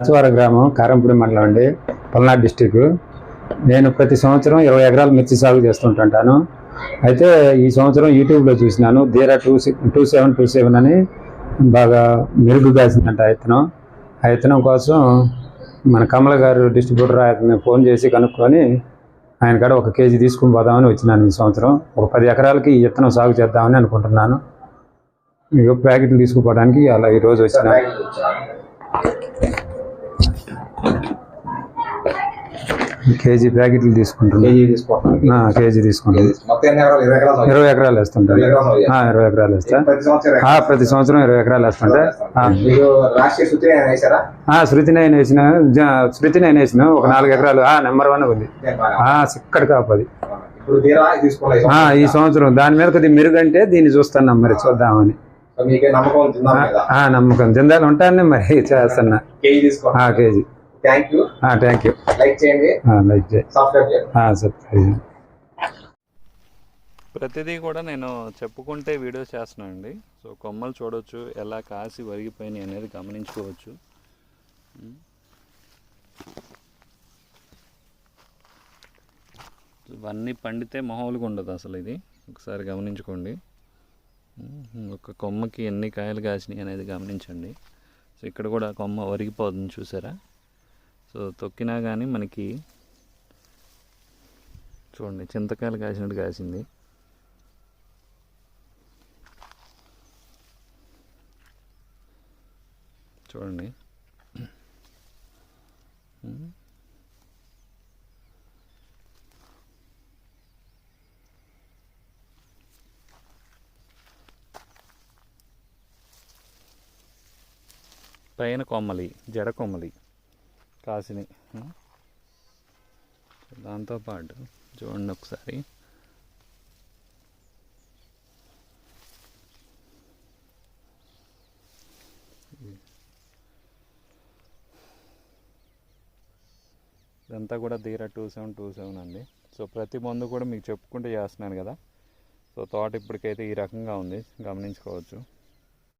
రాచవరం గ్రామం కారంపూడి మండలం అండి. పల్నాడు డిస్టిక్. నేను ప్రతి సంవత్సరం ఇరవై ఎకరాలు మిర్చి సాగు చేస్తుంటుంటాను. అయితే ఈ సంవత్సరం యూట్యూబ్లో చూసినాను. Dheera two two seven two seven అని బాగా మెరుగు కాసిందంట ఆ విత్తనం ఆ విత్తనం కోసం మన కమల గారు డిస్ట్రిబ్యూటర్ ఆయన ఫోన్ చేసి కనుక్కొని ఆయన కాడ ఒక కేజీ తీసుకుని పోదామని వచ్చినాను ఈ సంవత్సరం. ఒక పది ఎకరాలకి ఈ విత్తనం సాగు చేద్దామని అనుకుంటున్నాను. ఇక ప్యాకెట్లు తీసుకుపోవడానికి అలా ఈరోజు వచ్చినాను కేజీ ప్యాకెట్లు తీసుకుంటున్నాను కేజీ ఎకరాలు? ఇరవై ఎకరాలు వేస్తుంటాను ఇరవై ఎకరాలు వేస్తా. ప్రతి సంవత్సరం ఇరవై ఎకరాలు వేస్తుంటే. శృతి నేను వేసిన శృతి నేను వేసిన ఒక నాలుగు ఎకరాలు. ఆ, నెంబర్ వన్ ఉంది. సిక్కడి కాపది ఈ సంవత్సరం దాని మీద కొద్దిగా మెరుగంటే దీన్ని చూస్తున్నాం మరి చూద్దామని. మీకే నమ్మకం జిందాలు ఉంటానే మరి చేస్తున్నా. KG. Thank you thank you like చేయండి. లైక్ సబ్స్క్రైబ్ చేయండి. ఆ, సరే ప్రతిదీ కూడా నేను చెప్పుకుంటే వీడియోస్ చేస్తున్నాను అండి. సో కొమ్మలు చూడొచ్చు ఎలా కాసి వరిగిపోయినాయి అనేది గమనించుకోవచ్చు. ఇవన్నీ పండితే మామూలుగా ఉండదు అసలు ఇది. ఒకసారి గమనించుకోండి. ఒక కొమ్మకి ఎన్ని కాయలు కాసినాయి అనేది గమనించండి. సో ఇక్కడ కూడా కొమ్మ వరిగిపోతుంది చూసారా? సో తొక్కినా కానీ మనకి చూడండి చింతకాయలు కాసినట్టు కాసింది. చూడండి. పైన కొమ్మలి జడ కొమ్మలి. కాసినాయి దాంతోపాటు చూడండి ఒకసారి. ఇదంతా కూడా Dheera two seven two seven అండి. సో ప్రతి మందు కూడా మీకు చెప్పుకుంటూ చేస్తున్నాను కదా. సో తోట ఇప్పటికైతే ఈ రకంగా ఉంది. గమనించుకోవచ్చు.